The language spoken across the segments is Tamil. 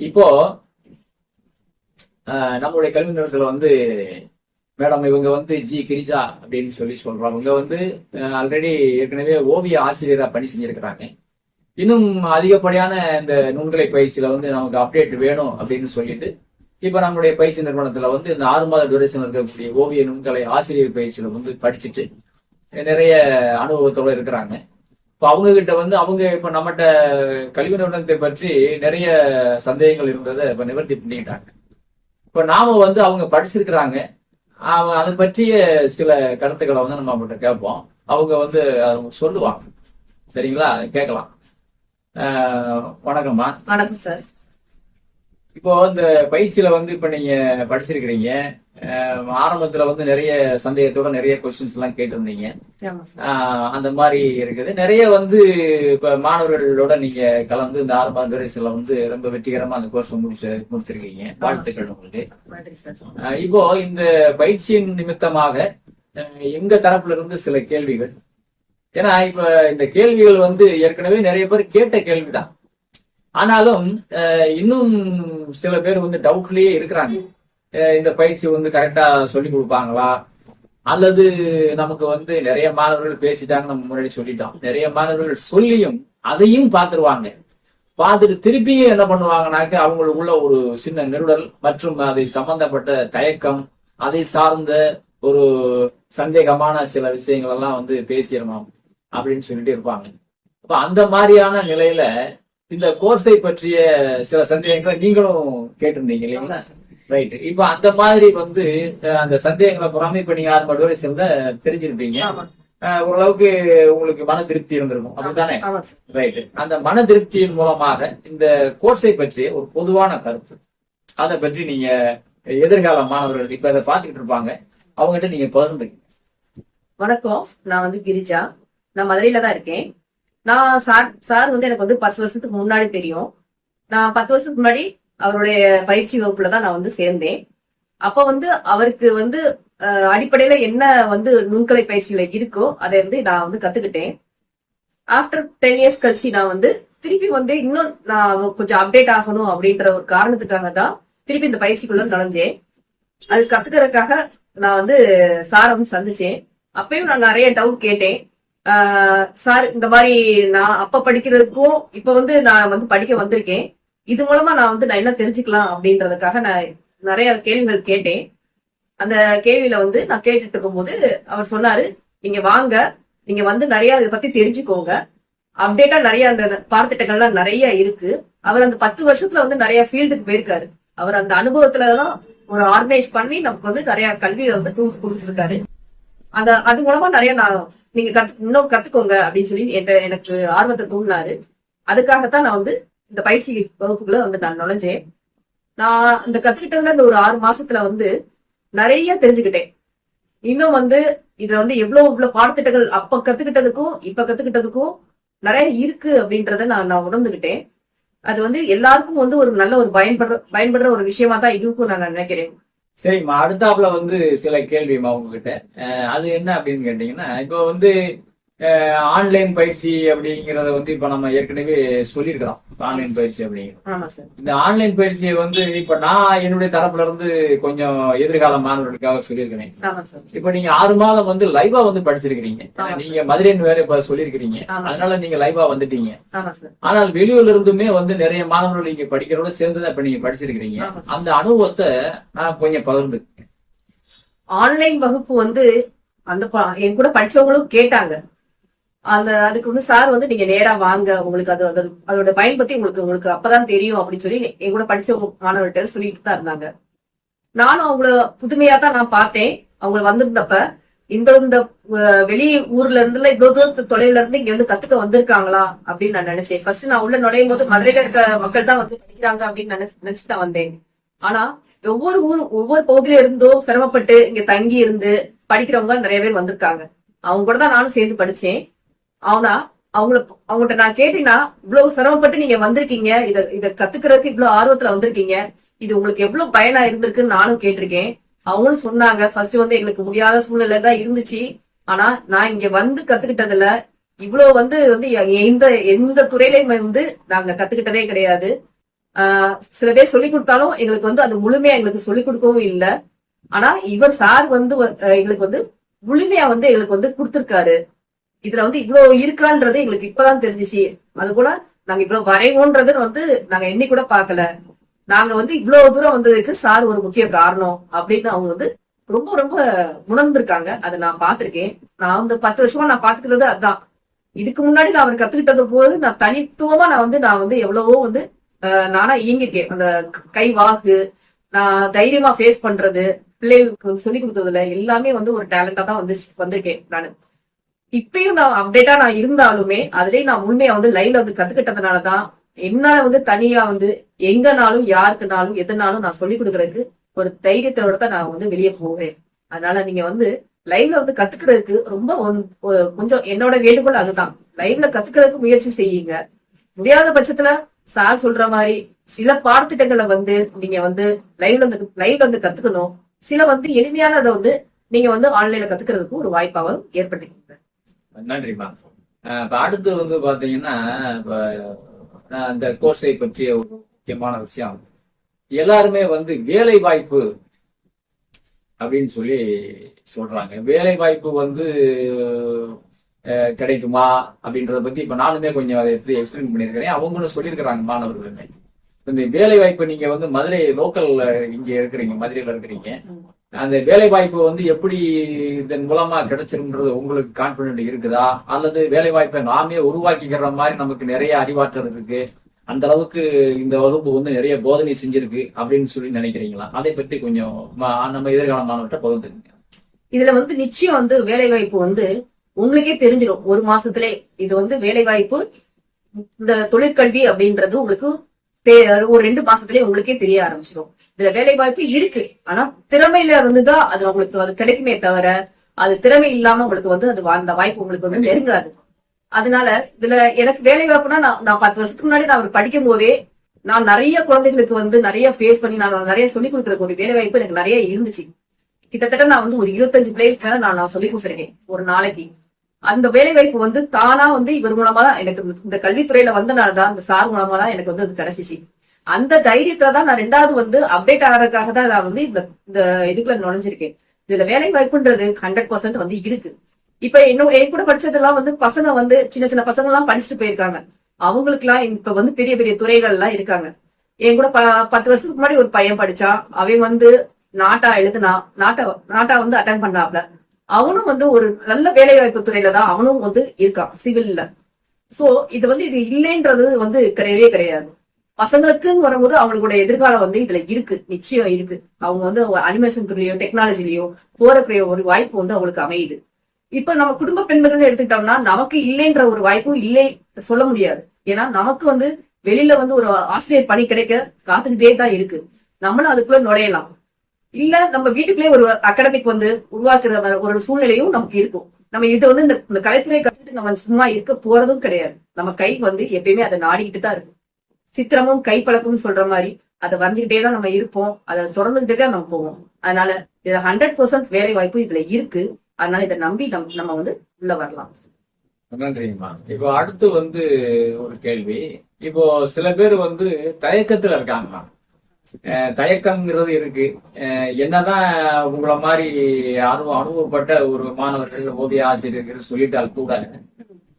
இப்போ ஆஹ், நம்மளுடைய கல்வி நிறுவனத்தில் வந்து மேடம் இவங்க வந்து ஜி கிரிஜா அப்படின்னு சொல்லி சொல்றாங்க இவங்க வந்து ஆல்ரெடி ஏற்கனவே ஓவிய ஆசிரியராக பணி செஞ்சிருக்கிறாங்க. இன்னும் அதிகப்படியான இந்த நுண்கலை பயிற்சியில வந்து நமக்கு அப்டேட் வேணும் அப்படின்னு சொல்லிட்டு இப்போ நம்மளுடைய பயிற்சி நிறுவனத்துல வந்து இந்த ஆறு மாத டூரேஷன் இருக்கக்கூடிய ஓவிய நுண்கலை ஆசிரியர் பயிற்சியில வந்து படிச்சுட்டு நிறைய அனுபவத்தோட இருக்கிறாங்க. இப்போ அவங்க கிட்ட வந்து அவங்க இப்போ நம்மகிட்ட கழிவு நிறுவனத்தை பற்றி நிறைய சந்தேகங்கள் இருந்ததை இப்போ நிவர்த்தி பண்ணிக்கிட்டாங்க இப்போ நாம வந்து அவங்க படிச்சிருக்கிறாங்க. அதை பற்றிய சில கருத்துக்களை வந்து நம்ம அவங்ககிட்ட கேட்போம். அவங்க வந்து அவங்க சொல்லுவாங்க. சரிங்களா? கேட்கலாம். வணக்கம்மா. வணக்கம் சார். இப்போ இந்த பயிற்சியில வந்து இப்ப நீங்க படிச்சிருக்கிறீங்க ஆரம்பத்துல வந்து நிறைய சந்தேகத்தோட நிறைய கொஸ்டின்ஸ் எல்லாம் கேட்டிருந்தீங்க. அந்த மாதிரி இருக்குது. நிறைய வந்து இப்ப மாணவர்களோட நீங்க கலந்து இந்த ஆரம்ப துறைசில வந்து ரொம்ப வெற்றிகரமா அந்த கோர்ஸ் முடிச்சு முடிச்சிருக்கீங்க. வாழ்த்துக்கள் உங்களுக்கு. இப்போ இந்த பயிற்சியின் நிமித்தமாக எங்க தரப்புல இருந்து சில கேள்விகள். ஏன்னா இப்ப இந்த கேள்விகள் வந்து ஏற்கனவே நிறைய பேர் கேட்ட கேள்விதான். ஆனாலும் இன்னும் சில பேர் வந்து டவுட்லயே இருக்கிறாங்க. இந்த பயிற்சி வந்து கரெக்டா சொல்லி கொடுப்பாங்களா? அல்லது நமக்கு வந்து நிறைய மாணவர்கள் பேசிட்டாங்க நம்ம முன்னாடி சொல்லிட்டோம். நிறைய மாணவர்கள் சொல்லியும் அதையும் பார்த்துருவாங்க. பார்த்துட்டு திருப்பியும் என்ன பண்ணுவாங்கனாக்க அவங்களுக்குள்ள ஒரு சின்ன நெருடல் மற்றும் அதை சம்பந்தப்பட்ட தயக்கம் அதை சார்ந்த ஒரு சந்தேகமான சில விஷயங்கள் எல்லாம் வந்து பேசிடணும் அப்படின்னு சொல்லிட்டு இருப்பாங்க. அப்ப அந்த மாதிரியான நிலையில இந்த கோர்ஸை பற்றிய சில சந்தேகங்களை நீங்களும் கேட்டிருந்தீங்க இல்லைங்களா? ரைட் இப்ப அந்த மாதிரி வந்து அந்த சந்தேகங்களை பொறாமை நீங்க ஆறு மணி வரை சேர்ந்த தெரிஞ்சிருப்பீங்க. ஓரளவுக்கு உங்களுக்கு மன திருப்தி இருந்திருக்கும். அப்படித்தானே? ரைட் அந்த மன திருப்தியின் மூலமாக இந்த கோர்ஸை பற்றி ஒரு பொதுவான கருத்து. அதை பற்றி நீங்க எதிர்கால மாணவர்கள் இப்ப இதை பார்த்துக்கிட்டு இருப்பாங்க. அவங்ககிட்ட நீங்க பகிர்ந்து வணக்கம். நான் வந்து கிரிஜா. நான் மதுரையில தான் இருக்கேன். நான் சார் சார் வந்து எனக்கு வந்து பத்து வருஷத்துக்கு முன்னாடி தெரியும். நான் பத்து வருஷத்துக்கு முன்னாடி அவருடைய பயிற்சி வகுப்புல தான் நான் வந்து சேர்ந்தேன். அப்ப வந்து அவருக்கு வந்து அடிப்படையில என்ன வந்து நுண்கலை பயிற்சியில இருக்கோ அதை வந்து நான் வந்து கத்துக்கிட்டேன். ஆஃப்டர் டென் இயர்ஸ் கழிச்சு நான் வந்து திருப்பி வந்து இன்னும் நான் கொஞ்சம் அப்டேட் ஆகணும் அப்படின்ற ஒரு காரணத்துக்காக தான் திருப்பி இந்த பயிற்சிக்குள்ள நுழைஞ்சேன். அது கத்துக்கிறதுக்காக நான் வந்து சாரை வந்து சந்திச்சேன். அப்பயும் நான் நிறைய டவுட் கேட்டேன். சார் இந்த மாதிரி நான் அப்ப படிக்கிறதுக்கும் இப்ப வந்து நான் வந்து படிக்க வந்திருக்கேன். இது மூலமா நான் வந்து நான் என்ன தெரிஞ்சுக்கலாம் அப்படின்றதுக்காக நான் நிறைய கேள்விகள் கேட்டேன். அந்த கேள்வியில வந்து நான் கேட்டுட்டு இருக்கும்போது அவர் சொன்னாரு நீங்க வாங்க நீங்க வந்து நிறைய இதை பத்தி தெரிஞ்சுக்கோங்க. அப்டேட்டா நிறைய அந்த பாடத்திட்டங்கள்லாம் நிறைய இருக்கு. அவர் அந்த பத்து வருஷத்துல வந்து நிறைய ஃபீல்டுக்கு போயிருக்காரு. அவர் அந்த அனுபவத்துல தான் ஒரு ஆர்கனைஸ் பண்ணி நமக்கு வந்து நிறைய கல்வியை வந்து டூர் கொடுத்துருக்காரு. அந்த அது மூலமா நிறைய நான் நீங்க கத்து இன்னும் கத்துக்கோங்க அப்படின்னு சொல்லி என்கிட்ட எனக்கு ஆர்வத்தை தூண்டினாரு. அதுக்காகத்தான் நான் வந்து இந்த பயிற்சி வகுப்புகளை வந்து நான் நுழைஞ்சேன். நான் இந்த கத்துக்கிட்டதுல இந்த ஒரு ஆறு மாசத்துல வந்து நிறைய தெரிஞ்சுக்கிட்டேன். இன்னும் வந்து இதுல வந்து எவ்வளவு இவ்வளவு பாடத்திட்டங்கள் அப்ப கத்துக்கிட்டதுக்கும் இப்ப கத்துக்கிட்டதுக்கும் நிறைய இருக்கு அப்படின்றத நான் நான் உணர்ந்துகிட்டேன் அது வந்து எல்லாருக்கும் வந்து ஒரு நல்ல ஒரு பயன்படுற பயன்படுற ஒரு விஷயமா தான் இருக்கும் நான் நினைக்கிறேன். சரிம்மா அடுத்தாப்புல வந்து சில கேள்விமா உங்ககிட்ட. அது என்ன அப்படின்னு கேட்டீங்கன்னா இப்போ வந்து ஆன்லைன் பயிற்சி அப்படிங்கறத வந்து இப்ப நம்ம ஏற்கனவே சொல்லியிருக்கிறோம். ஆன்லைன் பயிற்சி அப்படிங்கிறது. இந்த ஆன்லைன் பயிற்சியை வந்து இப்ப நான் என்னுடைய தரப்புல இருந்து கொஞ்சம் எதிர்கால மாணவர்களுக்காக சொல்லியிருக்கிறேன். இப்ப நீங்க ஆறு மாதம் வந்து லைவா வந்து படிச்சிருக்கிறீங்க. நீங்க மதுரைன்னு வேற இப்ப சொல்லியிருக்கிறீங்க. அதனால நீங்க லைவா வந்துட்டீங்க. ஆனால் வெளியூர்ல இருந்துமே வந்து நிறைய மாணவர்கள் நீங்க படிக்கிறோட சேர்ந்து தான் இப்ப நீங்க படிச்சிருக்கிறீங்க. அந்த அனுபவத்தை நான் கொஞ்சம் பகிர்ந்து ஆன்லைன் வகுப்பு வந்து அந்த என் கூட படிச்சவங்களும் கேட்டாங்க. அந்த அதுக்கு வந்து சார் வந்து நீங்க நேரா வாங்க. உங்களுக்கு அது அது- அதோட பயன் பத்தி உங்களுக்கு உங்களுக்கு அப்பதான் தெரியும் அப்படின்னு சொல்லி என் கூட படிச்ச மாணவர்கிட்ட சொல்லிட்டு தான் இருந்தாங்க. நானும் அவங்கள புதுமையா தான் நான் பார்த்தேன். அவங்க வந்திருந்தப்ப இந்த இந்த வெளி ஊர்ல இருந்து இவ்வளவு தூரத்து தொலைவுல இருந்து இங்க வந்து கத்துக்க வந்திருக்காங்களா அப்படின்னு நான் நினைச்சேன். ஃபர்ஸ்ட் நான் உள்ள நுழையும் போது மதுரையில இருக்க மக்கள் தான் வந்து படிக்கிறாங்க அப்படின்னு நினைச்சு நினைச்சு தான் வந்தேன். ஆனா ஒவ்வொரு ஊர் ஒவ்வொரு பகுதியில இருந்தும் சிரமப்பட்டு இங்க தங்கி இருந்து படிக்கிறவங்க நிறைய பேர் வந்திருக்காங்க. அவங்க கூட தான் நானும் சேர்ந்து படிச்சேன். ஆனா அவங்கள அவங்கள்ட்ட நான் கேட்டீங்கன்னா இவ்வளவு சிரமப்பட்டு நீங்க வந்திருக்கீங்க. இத இத கத்துக்கிறதுக்கு இவ்வளவு ஆர்வத்துல வந்திருக்கீங்க. இது உங்களுக்கு எவ்வளவு பயனா இருந்திருக்குன்னு நானும் கேட்டிருக்கேன். அவங்களும் சொன்னாங்க ஃபர்ஸ்ட் வந்து எங்களுக்கு முடியாத சூழ்நிலை தான் இருந்துச்சு. ஆனா நான் இங்க வந்து கத்துக்கிட்டதுல இவ்வளவு வந்து வந்து எந்த எந்த துறையிலையும் வந்து நாங்க கத்துக்கிட்டதே கிடையாது. ஆஹ் சில பேர் சொல்லி கொடுத்தாலும் எங்களுக்கு வந்து அது முழுமையா எங்களுக்கு சொல்லி கொடுக்கவும் இல்லை. ஆனா இவர் சார் வந்து எங்களுக்கு வந்து முழுமையா வந்து எங்களுக்கு வந்து கொடுத்துருக்காரு. இதுல வந்து இவ்வளவு இருக்கான்றது எங்களுக்கு இப்பதான் தெரிஞ்சிச்சு. அது கூட நாங்க இவ்வளவு வரைவோன்றது வந்து நாங்க எண்ணி கூட பாக்கல நாங்க வந்து இவ்வளவு தூரம் வந்ததுக்கு சார் ஒரு முக்கிய காரணம் அப்படின்னு அவங்க வந்து ரொம்ப ரொம்ப உணர்ந்திருக்காங்க. அதை நான் பார்த்திருக்கேன். நான் வந்து பத்து வருஷமா நான் பாத்துக்கிறது அதான். இதுக்கு முன்னாடி நான் அவர் கத்துக்கிட்டது போது நான் தனித்துவமா நான் வந்து நான் வந்து எவ்வளவோ வந்து நானா இயங்கிருக்கேன் அந்த கை வாக்கு நான் தைரியமா ஃபேஸ் பண்றது பிள்ளைகளுக்கு சொல்லி கொடுத்ததுல எல்லாமே வந்து ஒரு டேலண்டா தான் வந்துச்சு வந்திருக்கேன் நான். இப்பயும் நான் அப்டேட்டா நான் இருந்தாலுமே அதுலயே நான் உண்மையா வந்து லைவ்ல வந்து கத்துக்கிட்டதுனாலதான் என்னால வந்து தனியா வந்து எங்கனாலும் யாருக்குனாலும் எதுனாலும் நான் சொல்லி கொடுக்கறதுக்கு ஒரு தைரியத்தோட தான் நான் வந்து வெளியே போவேன். அதனால நீங்க வந்து லைவ்ல வந்து கத்துக்கிறதுக்கு ரொம்ப ஒன்- கொஞ்சம் என்னோட வேண்டுகோள் அதுதான். லைவ்ல கத்துக்கிறதுக்கு முயற்சி செய்யுங்க. முடியாத பட்சத்துல சார் சொல்ற மாதிரி சில பாடத்திட்டங்களை வந்து நீங்க வந்து லைவ்ல வந்து லைவ்ல வந்து கத்துக்கணும். சில வந்து எளிமையானதை வந்து நீங்க வந்து ஆன்லைன்ல கத்துக்கிறதுக்கு ஒரு வாய்ப்பாகவும் ஏற்படுத்திக்கிறேன் நன்றிமா இப்போ இப்ப அடுத்து வந்து பாத்தீங்கன்னா அந்த இந்த கோர்ஸை பற்றிய ஒரு முக்கியமான விஷயம். எல்லாருமே வந்து வேலை வாய்ப்பு அப்படின்னு சொல்லி சொல்றாங்க. வேலை வாய்ப்பு வந்து கிடைக்குமா அப்படின்றத பத்தி இப்ப நானுமே கொஞ்சம் அதை எப்படி எக்ஸ்பிளைன் பண்ணியிருக்கிறேன். அவங்களும் சொல்லியிருக்கிறாங்க மாணவர்களுமே. இந்த வேலை வாய்ப்பு நீங்க வந்து மதுரை லோக்கல்ல இங்க இருக்கிறீங்க மதுரையில இருக்கிறீங்க. அந்த வேலை வாய்ப்பு வந்து எப்படி இதன் மூலமா கிடைச்சிருன்றது உங்களுக்கு கான்பிடென்ட் இருக்குதா? அல்லது வேலை வாய்ப்பை நாமே உருவாக்கிக்கிற மாதிரி நமக்கு நிறைய அறிவாற்றல் இருக்கு. அந்த அளவுக்கு இந்த வகுப்பு வந்து நிறைய போதனை செஞ்சிருக்கு அப்படின்னு சொல்லி நினைக்கிறீங்களா? அதை பற்றி கொஞ்சம் நம்ம எதிர்கால மாணவர்கிட்ட பகிர்ந்துருங்க இதுல வந்து நிச்சயம் வந்து வேலை வாய்ப்பு வந்து உங்களுக்கே தெரிஞ்சிடும் ஒரு மாசத்திலே இது வந்து வேலை வாய்ப்பு இந்த தொழிற்கல்வி அப்படின்றது உங்களுக்கு ஒரு ரெண்டு மாசத்துலயே உங்களுக்கே தெரிய ஆரம்பிச்சிடும் இதுல வேலை வாய்ப்பு இருக்கு. ஆனா திறமையில இருந்துதான் அது உங்களுக்கு அது கிடைக்குமே தவிர அது திறமை இல்லாம உங்களுக்கு வந்து அது அந்த வாய்ப்பு உங்களுக்கு வந்து நெருங்காது. அதனால இதுல எனக்கு வேலை வாய்ப்புனா நான் நான் பத்து வருஷத்துக்கு முன்னாடி நான் அவர் படிக்கும் போதே நான் நிறைய குழந்தைகளுக்கு வந்து நிறைய ஃபேஸ் பண்ணி நான் நிறைய சொல்லி கொடுக்குற ஒரு வேலை வாய்ப்பு எனக்கு நிறைய இருந்துச்சு. கிட்டத்தட்ட நான் வந்து ஒரு இருபத்தஞ்சு பிள்ளைகளுக்கு நான் நான் சொல்லி கொடுத்துருக்கேன் ஒரு நாளைக்கு. அந்த வேலை வாய்ப்பு வந்து தானா வந்து இவர் மூலமா தான் எனக்கு இந்த- இந்த கல்வித்துறையில வந்தனாலதான் இந்த சார் மூலமா தான் எனக்கு வந்து அது கிடைச்சிச்சு. அந்த தைரியத்தை தான் நான் ரெண்டாவது வந்து அப்டேட் ஆகிறதுக்காக தான் நான் வந்து இந்த இந்த இதுக்குள்ள நுழைஞ்சிருக்கேன். இதுல வேலை வாய்ப்புன்றது ஹண்ட்ரட் பர்சன்ட் வந்து இருக்கு. இப்ப இன்னும் என் கூட படிச்சதெல்லாம் வந்து பசங்க வந்து சின்ன சின்ன பசங்க எல்லாம் படிச்சுட்டு போயிருக்காங்க. அவங்களுக்கு எல்லாம் இப்ப வந்து பெரிய பெரிய துறைகள் எல்லாம் இருக்காங்க. என் கூட ப- பத்து வருஷத்துக்கு முன்னாடி ஒரு பையன் படிச்சான். அவன் வந்து நாட்டா எழுதுனா நாட்டா நாட்டா வந்து அட்டன் பண்ணாப்ல. அவனும் வந்து ஒரு நல்ல வேலை வாய்ப்பு துறையில தான் அவனும் வந்து இருக்கான் சிவில்ல. சோ இது வந்து இது இல்லைன்றது வந்து கிடையவே கிடையாது. பசங்களுக்குன்னு வரும்போது அவங்களுடைய எதிர்காலம் வந்து இதுல இருக்கு. நிச்சயம் இருக்கு. அவங்க வந்து அனிமேஷன் துறையோ டெக்னாலஜிலயோ போறக்கூடிய ஒரு வாய்ப்பு வந்து அவங்களுக்கு அமையுது. இப்ப நம்ம குடும்ப பெண்கள் எடுத்துக்கிட்டோம்னா நமக்கு இல்லைன்ற ஒரு வாய்ப்பும் இல்லை சொல்ல முடியாது. ஏன்னா நமக்கு வந்து வெளியில வந்து ஒரு ஆசிரியர் பணி கிடைக்க காத்துக்கிட்டே தான் இருக்கு. நம்மளும் அதுக்குள்ள நுழையலாம். இல்ல நம்ம வீட்டுக்குள்ளே ஒரு அகாடமிக் வந்து உருவாக்குற ஒரு சூழ்நிலையும் நமக்கு இருக்கும். நம்ம இது வந்து இந்த இந்த கலைத்துறை கற்றுட்டு நம்ம சும்மா இருக்க போறதும் கிடையாது. நம்ம கை வந்து எப்பயுமே அதை நாடிக்கிட்டு தான் இருக்கும். சித்திரமும் கைப்பழக்கமும் சொல்ற மாதிரி அதை வரைஞ்சுக்கிட்டே தான் நம்ம இருப்போம். அதை தொடர்ந்துகிட்டே தான் நம்ம போவோம். அதனால இதுல ஹண்ட்ரட் பர்சன்ட் வேலை வாய்ப்பு இதுல இருக்கு. அதனால இதை நம்பி நம் நம்ம வந்து உள்ள வரலாம். நன்றிங்கம்மா இப்போ அடுத்து வந்து ஒரு கேள்வி. இப்போ சில பேர் வந்து தயக்கத்துல இருக்காங்கம்மா. அஹ் தயக்கம்ங்கிறது இருக்கு. என்னதான் உங்களை மாதிரி அனுபவ அனுபவப்பட்ட ஒரு மாணவர்கள் ஓவிய ஆசிரியர்கள் சொல்லிட்டால் கூட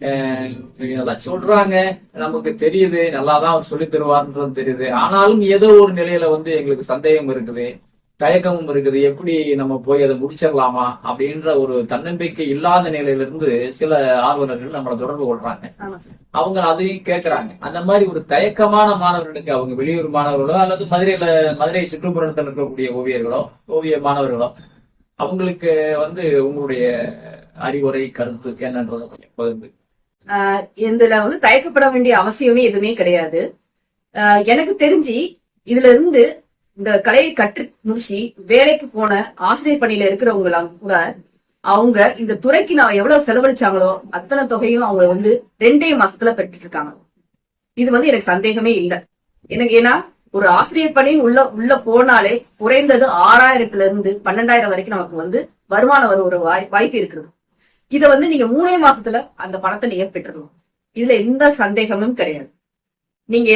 இதெல்லாம் சொல்றாங்க நமக்கு தெரியுது நல்லாதான் அவர் சொல்லி தருவார்ன்றது தெரியுது. ஆனாலும் ஏதோ ஒரு நிலையில வந்து எங்களுக்கு சந்தேகம் இருக்குது தயக்கமும் இருக்குது. எப்படி நம்ம போய் அதை முடிச்சிடலாமா அப்படின்ற ஒரு தன்னம்பிக்கை இல்லாத நிலையில இருந்து சில ஆர்வலர்கள் நம்மளை தொடர்பு கொள்றாங்க. அவங்க அதையும் கேட்கறாங்க அந்த மாதிரி ஒரு தயக்கமான மாணவர்களுக்கு அவங்க வெளியூர் மாணவர்களோ அல்லது மதுரையில மதுரை சுற்றுப்புறத்தில் இருக்கக்கூடிய ஓவியர்களோ ஓவிய மாணவர்களோ அவங்களுக்கு வந்து உங்களுடைய அறிவுரை கருத்து என்னன்றதை கொஞ்சம் பகிர்ந்து இதுல வந்து தயக்கப்பட வேண்டிய அவசியமே எதுவுமே கிடையாது. ஆஹ் எனக்கு தெரிஞ்சு இதுல இருந்து இந்த கலையை கற்று முடிச்சு வேலைக்கு போன ஆசிரியர் பணியில இருக்கிறவங்களாம் கூட அவங்க இந்த துறைக்கு நான் எவ்வளவு செலவழிச்சாங்களோ அத்தனை தொகையும் அவங்க வந்து ரெண்டே மாசத்துல பெற்றுட்டு இருக்காங்க இது வந்து எனக்கு சந்தேகமே இல்லை. எனக்கு ஏன்னா ஒரு ஆசிரியர் பணின்னு உள்ள உள்ள போனாலே குறைந்தது ஆறாயிரத்துல இருந்து பன்னெண்டாயிரம் வரைக்கும் நமக்கு வந்து வருமானம் வர ஒரு வாய் வாய்ப்பு இருக்குது இதை வந்து நீங்க மூணே மாசத்துல அந்த பணத்தை நீங்க பெற்றுடலாம் இதுல எந்த சந்தேகமும் கிடையாது. நீங்க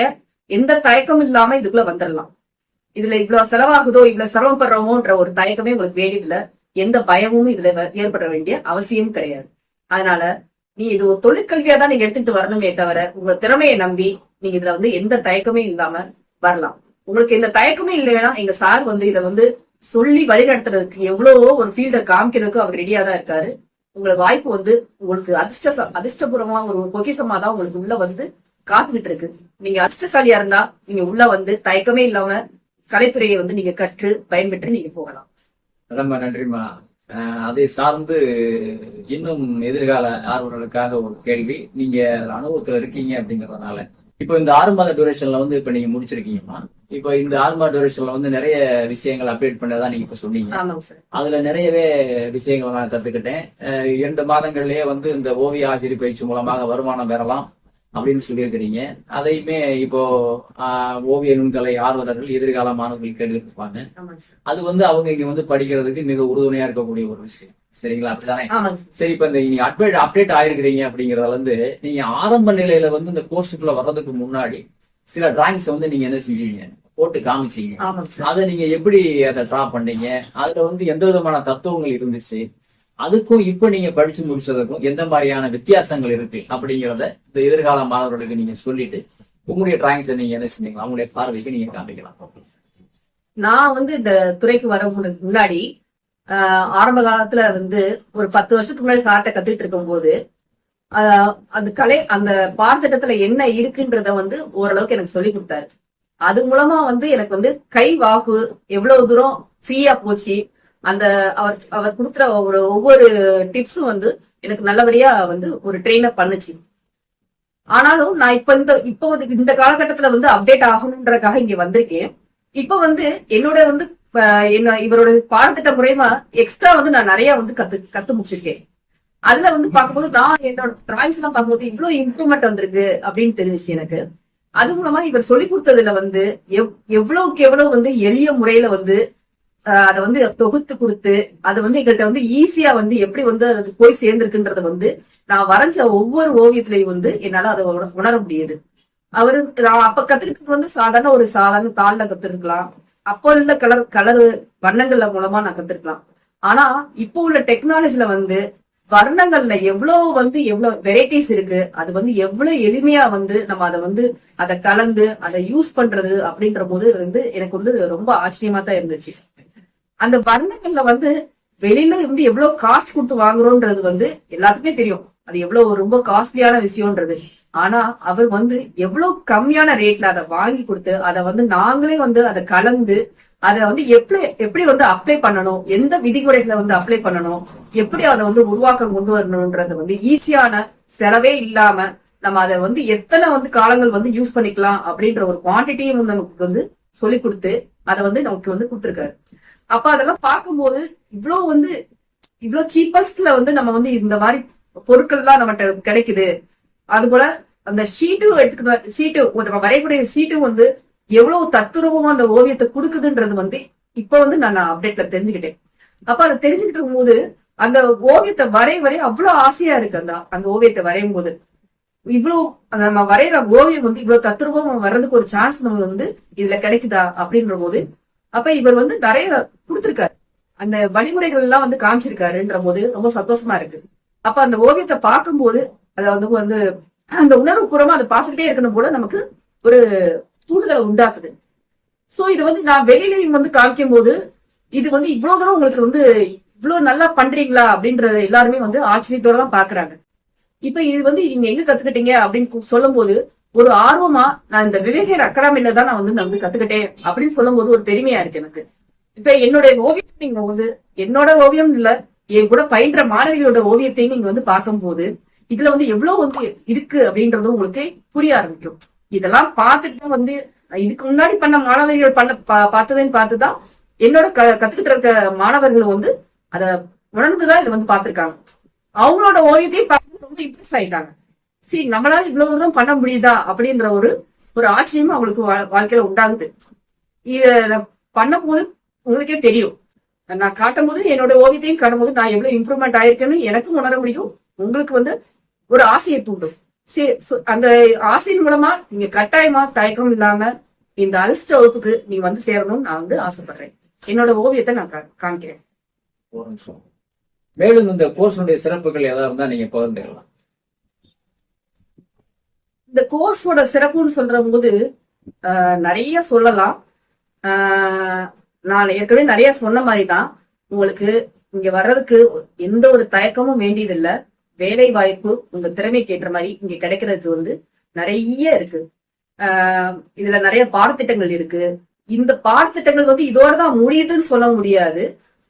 எந்த தயக்கமும் இல்லாம இதுக்குள்ள வந்துடலாம் இதுல இவ்வளவு செலவாகுதோ இவ்வளவு சிரமப்படுறோமோன்ற ஒரு தயக்கமே உங்களுக்கு வேண்டியதில்ல. எந்த பயமும் இதுல வ- ஏற்பட வேண்டிய அவசியம் கிடையாது. அதனால நீ இது ஒரு தொழிற்கல்வியா தான் நீங்க எடுத்துட்டு வரணுமே தவிர உங்க திறமையை நம்பி நீங்க இதுல வந்து எந்த தயக்கமே இல்லாம வரலாம். உங்களுக்கு இந்த தயக்கமே இல்லைன்னா எங்க சார் வந்து இதை வந்து சொல்லி வழிநடத்துறதுக்கு எவ்வளவோ ஒரு ஃபீல்டை காமிக்கிறதுக்கு அவர் ரெடியா தான் இருக்காரு. உங்களுக்கு வாய்ப்பு வந்து உங்களுக்கு அதிர்ஷ்ட அதிர்ஷ்டபூர்வமா ஒரு பொக்கிசமா தான் உங்களுக்கு உள்ள வந்து காத்துக்கிட்டு இருக்கு நீங்க அதிர்ஷ்டசாலியா இருந்தா நீங்க உள்ள வந்து தயக்கமே இல்லாம கலைத்துறையை வந்து நீங்க கற்று பயன்பெற்று நீங்க போகலாம். ரொம்ப நன்றிம்மா. அதை சார்ந்து இன்னும் எதிர்கால ஆர்வலர்களுக்காக ஒரு கேள்வி. நீங்க அனுபவத்துல இருக்கீங்க அப்படிங்கறதுனால. இப்போ இந்த ஆறு மாத டியூரேஷன்ல வந்து இப்ப நீங்க முடிச்சிருக்கீங்கம்மா. இப்போ இந்த ஆறு மாத டியூரேஷன்ல வந்து நிறைய விஷயங்கள் அப்டேட் பண்ணதா நீங்க இப்ப சொன்னீங்க. அதுல நிறையவே விஷயங்களை நான் கத்துக்கிட்டேன். இரண்டு மாதங்கள்லயே வந்து இந்த ஓவிய ஆசிரியர் பயிற்சி மூலமாக வருமானம் பெறலாம் அப்படின்னு சொல்லியிருக்கிறீங்க. அதையுமே இப்போ ஓவிய நுண்கலை ஆர்வலர்கள் எதிர்கால மாணவர்கள் கேட்டுட்டு இருப்பாங்க அது வந்து அவங்க இங்க வந்து படிக்கிறதுக்கு மிக உறுதுணையா இருக்கக்கூடிய ஒரு விஷயம். சரிங்களா? அப்படிதானே சார். இப்ப இந்த நீங்க அப்டேட் அப்டேட் ஆயிருக்கிறீங்க அப்படிங்கறதுல வந்து நீங்க ஆரம்ப நிலையில வந்து இந்த கோர்ஸுக்குள்ள வர்றதுக்கு முன்னாடி சில டிராயிங்ஸ் வந்து நீங்க என்ன செஞ்சீங்க? போட்டு காமிச்சீங்க. அதை நீங்க எப்படி அதை டிரா பண்ணீங்க? அதுல வந்து எந்த விதமான தத்துவங்கள் இருந்துச்சு? அதுக்கும் இப்ப நீங்க படிச்சு முடிச்சதுக்கும் எந்த மாதிரியான வித்தியாசங்கள் இருக்கு? அப்படிங்கறத இந்த எதிர்கால மாணவர்களுக்கு நீங்க சொல்லிட்டு உங்களுடைய டிராயிங்ஸை நீங்க என்ன செஞ்சீங்க அவங்களுடைய பார்வைக்கு நீங்க காமிக்கலாம் நான் வந்து இந்த துறைக்கு வர முன்னு- முன்னாடி ஆரம்ப காலத்துல வந்து ஒரு பத்து வருஷத்துக்கு முன்னாடி சார்ட்ட கத்துட்டு இருக்கும்போது அந்த கலை அந்த பாடத்திட்டத்துல என்ன இருக்குன்றத வந்து ஓரளவுக்கு எனக்கு சொல்லி கொடுத்தாரு. அது மூலமா வந்து எனக்கு வந்து கை வாகு எவ்வளவு தூரம் ஃப்ரீயா போச்சு அந்த அவர் அவர் கொடுக்குற ஒரு ஒவ்வொரு டிப்ஸும் வந்து எனக்கு நல்லபடியா வந்து ஒரு ட்ரெயின் பண்ணுச்சு. ஆனாலும் நான் இப்ப இந்த இப்போ வந்து இந்த காலகட்டத்துல வந்து அப்டேட் ஆகணுன்றதுக்காக இங்க வந்திருக்கேன். இப்ப வந்து என்னோட வந்து என்ன இவரோட பாடத்திட்ட முறையமா எக்ஸ்ட்ரா வந்து நான் நிறைய வந்து கத்து கத்து முடிச்சிருக்கேன். அதுல வந்து பார்க்கும்போது நான் என்னோட டிராயிங்ஸ் எல்லாம் பார்க்கும்போது இவ்வளவு இம்ப்ரூவ்மெண்ட் வந்திருக்கு அப்படின்னு தெரிஞ்சுச்சு எனக்கு. அது மூலமா இவர் சொல்லி கொடுத்ததுல வந்து எவ்- எவ்வளவுக்கு எவ்வளவு வந்து எளிய முறையில வந்து அதை வந்து தொகுத்து கொடுத்து அதை வந்து எங்கள்கிட்ட வந்து ஈஸியா வந்து எப்படி வந்து அது போய் சேர்ந்திருக்குன்றத வந்து நான் வரைஞ்ச ஒவ்வொரு ஓவியத்திலையும் வந்து என்னால அதை உணர முடியுது. அவரு நான் அப்ப கத்துக்கிட்டு வந்து சாதாரண ஒரு சாதாரண தாள்ல கத்துருக்கலாம். அப்போ உள்ள கலர் கலர் வண்ணங்கள்ல மூலமா நான் கத்துருக்கலாம். ஆனா இப்போ உள்ள டெக்னாலஜில வந்து வர்ணங்கள்ல எவ்வளவு வந்து எவ்வளவு வெரைட்டிஸ் இருக்கு அது வந்து எவ்வளவு எளிமையா வந்து நம்ம அதை வந்து அதை கலந்து அதை யூஸ் பண்றது அப்படின்ற போது வந்து எனக்கு வந்து ரொம்ப ஆச்சரியமா தான் இருந்துச்சு. அந்த வர்ணங்கள்ல வந்து வெளியில வந்து எவ்வளவு காஸ்ட் கொடுத்து வாங்குறோன்றது வந்து எல்லாத்துக்குமே தெரியும். அது எவ்வளவு ரொம்ப காஸ்ட்லியான விஷயம்ன்றது. ஆனா அவர் வந்து எவ்வளவு கம்மியான ரேட்ல அதை வாங்கி கொடுத்து அதை வந்து நாங்களே வந்து அதை கலந்து அதை வந்து எப்படி எப்படி வந்து அப்ளை பண்ணணும் எந்த விதிமுறைகளை வந்து அப்ளை பண்ணணும் எப்படி அதை வந்து உருவாக்கம் கொண்டு வரணும்ன்றது வந்து ஈஸியான செலவே இல்லாம நம்ம அதை வந்து எத்தனை வந்து காலங்கள் வந்து யூஸ் பண்ணிக்கலாம் அப்படின்ற ஒரு குவான்டிட்டியும் வந்து நமக்கு வந்து சொல்லி கொடுத்து அதை வந்து நமக்கு வந்து கொடுத்துருக்காரு. அப்ப அதெல்லாம் பார்க்கும்போது இவ்வளவு வந்து இவ்வளவு சீப்பஸ்ட்ல வந்து நம்ம வந்து இந்த மாதிரி பொருட்கள்லாம் நம்மகிட்ட கிடைக்குது. அது போல அந்த ஷீட்டும் எடுத்துக்கிட்ட சீட்டு நம்ம வரையக்கூடிய சீட்டும் வந்து எவ்வளவு தத்துரூபமா அந்த ஓவியத்தை கொடுக்குதுன்றது வந்து இப்ப வந்து நான் அப்டேட்ல தெரிஞ்சுக்கிட்டேன். அப்ப அதை தெரிஞ்சுக்கிட்டு இருக்கும்போது அந்த ஓவியத்தை வரைய வரைய அவ்வளவு ஆசையா இருக்கு அந்த அந்த ஓவியத்தை வரையும் போது இவ்வளவு அந்த நம்ம வரைகிற ஓவியம் வந்து இவ்வளவு தத்துரூபமா வர்றதுக்கு ஒரு சான்ஸ் நம்ம வந்து இதுல கிடைக்குதா அப்படின்ற போது அப்ப இவர் வந்து நிறைய கொடுத்திருக்காரு. அந்த வழிமுறைகள் எல்லாம் வந்து காமிச்சிருக்காருன்ற போது ரொம்ப சந்தோஷமா இருக்கு. அப்ப அந்த ஓவியத்தை பார்க்கும்போது அதை வந்து வந்து அந்த உணர்வு பூர்வமா அதை பார்த்துக்கிட்டே இருக்கணும் போல நமக்கு ஒரு தூண்டுதலை உண்டாக்குது. சோ இது வந்து நான் வெளியிலையும் வந்து காமிக்கும் போது இது வந்து இவ்வளவு தூரம் உங்களுக்கு வந்து இவ்வளவு நல்லா பண்றீங்களா அப்படின்றத எல்லாருமே வந்து ஆச்சரியத்தோட தான் பாக்குறாங்க இப்ப இது வந்து நீங்க எங்க கத்துக்கிட்டீங்க அப்படின்னு சொல்லும் போது ஒரு ஆர்வமா நான் இந்த விவேகர் அகாடமில தான் நான் வந்து நான் வந்து கத்துக்கிட்டேன் அப்படின்னு சொல்லும் போது ஒரு பெருமையா இருக்கு எனக்கு. இப்ப என்னுடைய ஓவியம் நீங்க வந்து என்னோட ஓவியம் இல்ல என் கூட பயின்ற மாணவிகளோட ஓவியத்தையும் நீங்க வந்து பார்க்கும்போது இதுல வந்து எவ்வளவு வந்து இருக்கு அப்படின்றதும் உங்களுக்கு புரிய ஆரம்பிக்கும். இதெல்லாம் பார்த்துட்டு தான் வந்து இதுக்கு முன்னாடி பண்ண மாணவர்கள் பண்ண பா- பார்த்ததையும் பார்த்துதான் என்னோட க கத்துக்கிட்டு இருக்க மாணவர்கள் வந்து அத உணர்ந்துதான் இதை வந்து பார்த்திருக்காங்க. அவங்களோட ஓவியத்தையும் பார்த்து ரொம்ப இம்ப்ரெஸ் ஆயிட்டாங்க. சரி நம்மளால இவ்வளவு தூரம் பண்ண முடியுதா அப்படின்ற ஒரு ஒரு ஆச்சரியமும் அவங்களுக்கு வா- வாழ்க்கையில உண்டாகுது. இத பண்ணும் போது உங்களுக்கே தெரியும். நான் காட்டும் போது என்னோட ஓவியத்தையும் காட்டும் போது நான் எவ்வளவு இம்ப்ரூவ்மெண்ட் ஆயிருக்கேன்னு எனக்கும் உணர முடியும். உங்களுக்கு வந்து ஒரு ஆசையை தூண்டும். சே- அந்த ஆசையின் மூலமா நீங்க கட்டாயமா தயக்கம் இல்லாம இந்த அல்ஸ்ட வகுப்புக்கு நீ வந்து சேரணும்னு நான் வந்து ஆசைப்படுறேன். என்னோட ஓவியத்தை நான் காமிக்கிறேன் மேலும் இந்த கோர்ஸுடைய சிறப்புகள் ஏதாவது இருந்தா நீங்க பகிர்ந்துக்கலாம். இந்த கோர்ஸோட சிறப்புன்னு சொல்ற போது நிறைய சொல்லலாம். நான் ஏற்கனவே நிறைய சொன்ன மாதிரி தான் உங்களுக்கு இங்க வர்றதுக்கு எந்த ஒரு தயக்கமும் வேண்டியதில்லை. வேலை வாய்ப்பு உங்க திறமைக்கு ஏற்ற மாதிரி இங்க கிடைக்கிறதுக்கு வந்து நிறைய இருக்கு. ஆஹ், இதுல நிறைய பாடத்திட்டங்கள் இருக்கு. இந்த பாடத்திட்டங்கள் வந்து இதோட தான் முடியுதுன்னு சொல்ல முடியாது.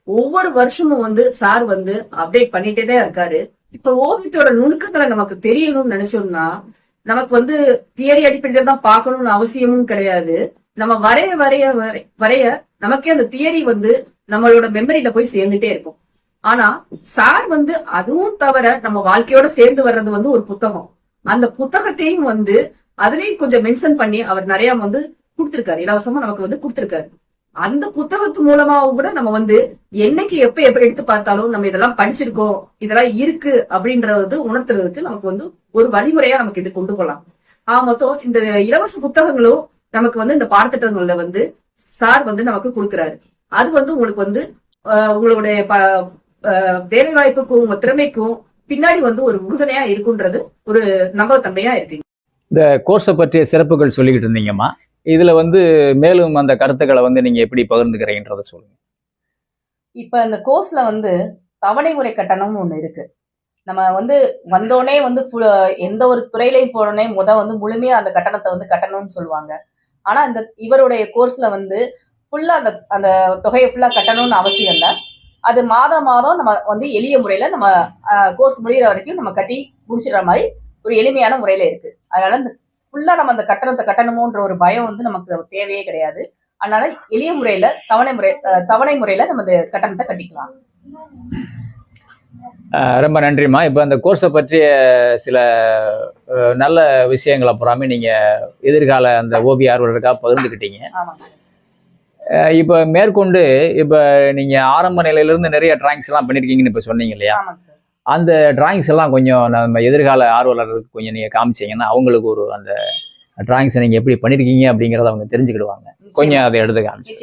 ஒவ்வொரு வருஷமும் வந்து சார் வந்து அப்டேட் பண்ணிட்டே தான் இருக்காரு. இப்ப ஓவியத்தோட நுணுக்கங்களை நமக்கு தெரியணும்னு நினைச்சோம்னா நமக்கு வந்து தியரி அடிப்படையில தான் பார்க்கணும்னு அவசியமும் கிடையாது. நம்ம வரைய வரைய வரைய நமக்கே அந்த தியரி வந்து நம்மளோட மெமரியில போய் சேர்ந்துட்டே இருக்கும். ஆனா சார் வந்து அதுவும் தவிர நம்ம வாழ்க்கையோட சேர்ந்து வர்றது வந்து ஒரு புத்தகம். அந்த புத்தகத்தையும் வந்து அதுலயும் கொஞ்சம் மென்ஷன் பண்ணி அவர் நிறைய வந்து கொடுத்திருக்காரு. இலவசமா நமக்கு வந்து கொடுத்திருக்காரு. அந்த புத்தகத்து மூலமாவும் கூட நம்ம வந்து என்னைக்கு எப்ப எப்ப எடுத்து பார்த்தாலும் நம்ம இதெல்லாம் படிச்சிருக்கோம் இதெல்லாம் இருக்கு அப்படின்றது உணர்த்துறதுக்கு நமக்கு வந்து ஒரு வழிமுறையா நமக்கு இது கொண்டு போகலாம் ஆஹ் மொத்தம் இந்த இலவச புத்தகங்களும் நமக்கு வந்து இந்த பாடத்திட்டங்கள்ல வந்து சார் வந்து நமக்கு கொடுக்குறாரு. அது வந்து உங்களுக்கு வந்து ஆஹ், உங்களுடைய வேலை வாய்ப்புக்கும் உங்க திறமைக்கும் பின்னாடி வந்து ஒரு உறுதுணையா இருக்குன்றது ஒரு நம்பகத்தன்மையா இருக்கு. இந்த கோர்ஸை பற்றிய சிறப்புகள் சொல்லிக்கிட்டு இருந்தீங்கம்மா. இதுல வந்து மேலும் அந்த கருத்துக்களை வந்து நீங்க எப்படி பகிர்ந்துக்கிறீங்கன்றத சொல்லுங்க. இப்ப இந்த கோர்ஸ்ல வந்து தவணை முறை கட்டணம்னு ஒண்ணு இருக்கு. நம்ம வந்து வந்தோடனே வந்து எந்த ஒரு துறையிலையும் போனோடனே முத வந்து முழுமையா அந்த கட்டணத்தை வந்து கட்டணும்னு சொல்லுவாங்க. ஆனா இந்த இவருடைய கோர்ஸ்ல வந்து ஃபுல்லா அந்த அந்த தொகையை ஃபுல்லா கட்டணும்னு அவசியம் இல்லை. அது மாதம் மாதம் நம்ம வந்து எளிய முறையில நம்ம கோர்ஸ் முடிகிற வரைக்கும் நம்ம கட்டி முடிச்சிடுற மாதிரி ஒரு எளிமையான முறையில இருக்கு. அதனால இந்த ஃபுல்லா நம்ம அந்த கட்டணத்தை கட்டணுமோன்ற ஒரு பயம் வந்து நமக்கு தேவையே கிடையாது. அதனால எளிய முறையில தவணை முறை தவணை முறையில நம்ம இந்த கட்டணத்தை கட்டிக்கலாம். ரொம்ப நன்றிம்மா. இப்போ அந்த கோர்ஸை பற்றிய சில நல்ல விஷயங்களை புறாமே நீங்க எதிர்கால அந்த ஓவிய ஆர்வலருக்காக பகிர்ந்துக்கிட்டீங்க. இப்போ மேற்கொண்டு இப்போ நீங்க ஆரம்ப நிலையிலிருந்து நிறைய டிராயிங்ஸ் எல்லாம் பண்ணிருக்கீங்கன்னு இப்போ சொன்னீங்க இல்லையா? அந்த டிராயிங்ஸ் எல்லாம் கொஞ்சம் நம்ம எதிர்கால ஆர்வலர்களுக்கு கொஞ்சம் நீங்க காமிச்சீங்கன்னா அவங்களுக்கு ஒரு அந்த டிராயிங்ஸை நீங்க எப்படி பண்ணிருக்கீங்க அப்படிங்கறத அவங்க தெரிஞ்சுக்கிடுவாங்க. கொஞ்சம் அதை எடுத்து காமிச்சு.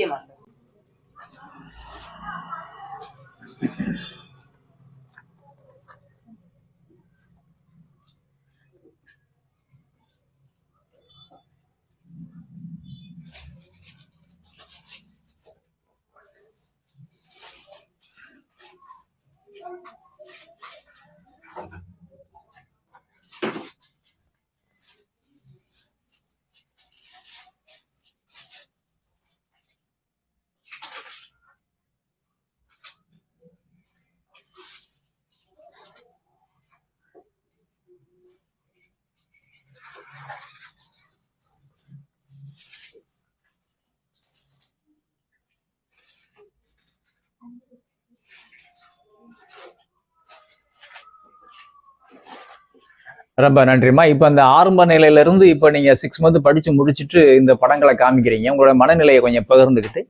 ரொம்ப நன்றிம்மா. இப்போ அந்த ஆரம்ப நிலையிலேருந்து இப்போ நீங்கள் சிக்ஸ் மந்த் படித்து முடிச்சுட்டு இந்த படங்களை காமிக்கிறீங்க. உங்களோட மனநிலையை கொஞ்சம் பகிர்ந்துக்கிட்டு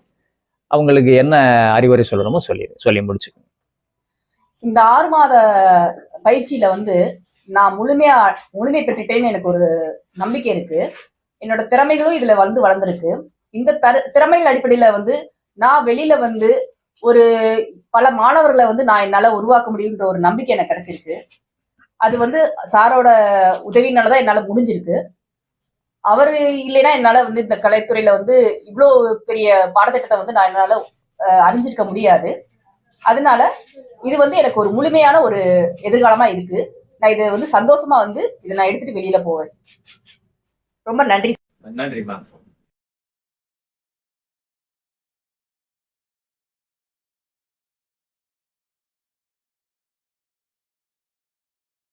அவங்களுக்கு என்ன அறிவுரை சொல்லணுமோ சொல்லி சொல்லி முடிச்சு இந்த ஆறு மாத பயிற்சியில வந்து நான் முழுமையா முழுமை பெற்றுட்டேன்னு எனக்கு ஒரு நம்பிக்கை இருக்கு. என்னோட திறமைகளும் இதுல வந்து வளர்ந்துருக்கு. இந்த தர திறமைகள் அடிப்படையில வந்து நான் வெளியில வந்து ஒரு பல மாணவர்களை வந்து நான் என்னால உருவாக்க முடியுன்ற ஒரு நம்பிக்கை எனக்கு கிடைச்சிருக்கு. அது வந்து சாரோட உதவினாலதான் என்னால முடிஞ்சிருக்கு. அவரு இல்லைன்னா என்னால வந்து இந்த கலைத்துறையில வந்து இவ்வளோ பெரிய பாடத்திட்டத்தை வந்து நான் என்னால அறிஞ்சிருக்க முடியாது. அதனால இது வந்து எனக்கு ஒரு முழுமையான ஒரு எதிர்காலமா இருக்கு. நான் இதை வந்து சந்தோஷமா வந்து இதை நான் எடுத்துட்டு வெளியில போவேன். ரொம்ப நன்றி. நன்றிம்மா.